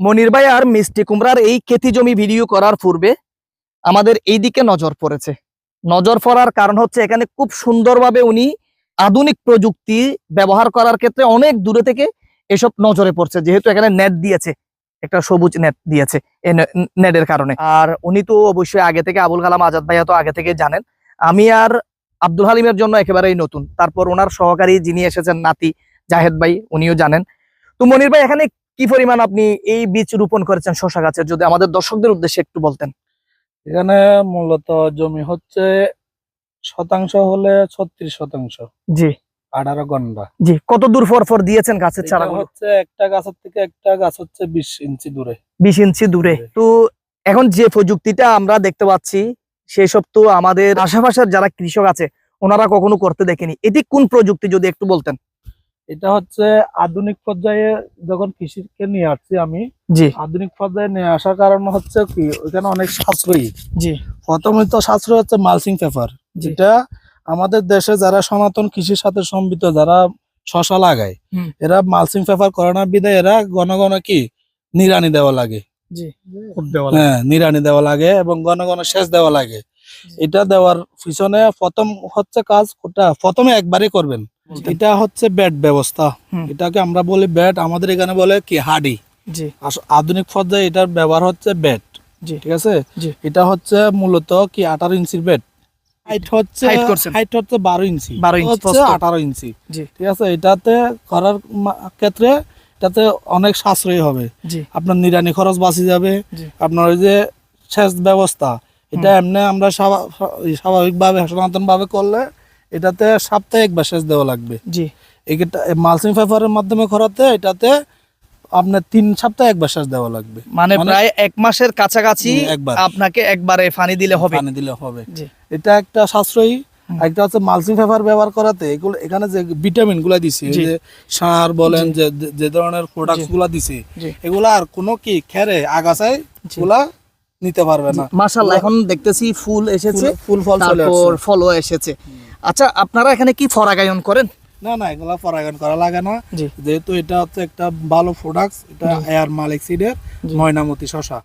মনির ভাই আর মিষ্টি কুমড়ার এই খেতি জমি ভিডিও করার পূর্বে আমাদের এই দিকে নজর পড়েছে। নজর পড়ার কারণ হচ্ছে এখানে খুব সুন্দরভাবে উনি আধুনিক প্রযুক্তি ব্যবহার করার ক্ষেত্রে অনেক দূরে থেকে এসব নজরে পড়ছে, যেহেতু এখানে নেট দিয়েছে, একটা সবুজ নেট দিয়েছে নেটের কারণে। আর উনি তো অবশ্যই আগে থেকে আবুল কালাম আজাদ ভাইয়া তো আগে থেকে জানেন। আমি আর আব্দুল হালিমের জন্য একেবারেই নতুন। তারপর ওনার সহকারী যিনি এসেছেন নাতি জাহেদ ভাই, উনিও জানেন। তো মনির ভাই, এখানে কি পরিমাণ আপনি এই বীজ রোপণ করেছেন শশা গাছের? যদি আমাদের দর্শকদের উদ্দেশ্যে একটু বলতেন। এখানে মূলত জমি হচ্ছে শতাংশ হলে ছত্রিশ শতাংশ। জি। আঠারো ঘণ্টা জি কত দূর পর পর দিয়েছেন গাছের চারাগুলো? হচ্ছে একটা গাছের থেকে একটা গাছ হচ্ছে বিশ ইঞ্চি দূরে। বিশ ইঞ্চি দূরে। দূরে। তো এখন যে প্রযুক্তিটা আমরা দেখতে পাচ্ছি সেসব তো আমাদের আশেপাশের যারা কৃষক আছে ওনারা কখনো করতে দেখেনি। এটি কোন প্রযুক্তি যদি একটু বলতেন? এটা হচ্ছে আধুনিক পর্যায়ে যখন কৃষিকে নিয়ে আসছি আমি জি। আধুনিক পর্যায়ে নিয়ে আসার কারণ হচ্ছে কি ওইখানে অনেক সাশ্রয়ী। জি। প্রথমে তো সাশ্রয় হচ্ছে মালসিং পেপার। যেটা আমাদের দেশে যারা সনাতন কৃষির সাথে সম্মিত যারা শশা লাগায় এরা মালসিং পেপার করানোর বিদায় এরা ঘন ঘন কি নিরানি দেওয়া লাগে। হ্যাঁ নিরানি দেওয়া লাগে এবং ঘন ঘন সেচ দেওয়া লাগে। এটা দেওয়ার পিছনে প্রথম হচ্ছে কাজ ওটা প্রথমে একবারই করবেন। এটা হচ্ছে ব্যাট ব্যবস্থা। এটাকে আমরা বলি ব্যাট আমাদের এখানে বলে কি হাডি। জি। আধুনিক পর্যায়ে এটার ব্যবহার হচ্ছে ব্যাট জি। ঠিক আছে? এটা হচ্ছে মূলত কি আঠারো ইঞ্চির ব্যাট হাইট হচ্ছে হাইট হচ্ছে বারো ইঞ্চি। 12 হচ্ছে আঠারো ইঞ্চি। ঠিক আছে? এটাতে করার ক্ষেত্রে এটাতে অনেক সাশ্রয়ী হবে। আপনার নিরানি খরচ বাঁচি যাবে। আপনার ওই যে সেচ ব্যবস্থা এটা এমনি আমরা স্বাভা- স্বাভাবিকভাবে সনাতন ভাবে করলে এটাতে সপ্তাহে একবার সেচ দেওয়া লাগবে। জি। এটা মালসিং পেপারের মাধ্যমে করাতে এটাতে আপনার তিন সপ্তাহে একবার সেচ দেওয়া লাগবে। মানে মানে- প্রায় এক মাসের কাছাকাছি। আপনাকে একবারে পানি দিলে হবে। পানি দিলে হবে। এটা একটা সাশ্রয়ী। একটা হচ্ছে মালসিং পেপার ব্যবহার করাতে এগুলো এখানে যে ভিটামিনগুলা দিছে যে সার বলেন যে যে- ধরনের প্রোডাক্টগুলা দিছে এগুলা আর কোনো কি খেরে আগাছায়গুলা নিতে পারবে না। মাশাআল্লাহ এখন দেখতেছি ফুল এসেছে। ফুল- ফুল ফল তারপর ফলও এসেছে। আচ্ছা আপনারা এখানে কি ফরাগায়ন করেন? না না এগুলা ফরাগায়ন করা লাগে না। যেহেতু এটা হচ্ছে একটা ভালো প্রোডাক্ট এটা এয়ার মালিক সিডের ময়নামতি শশা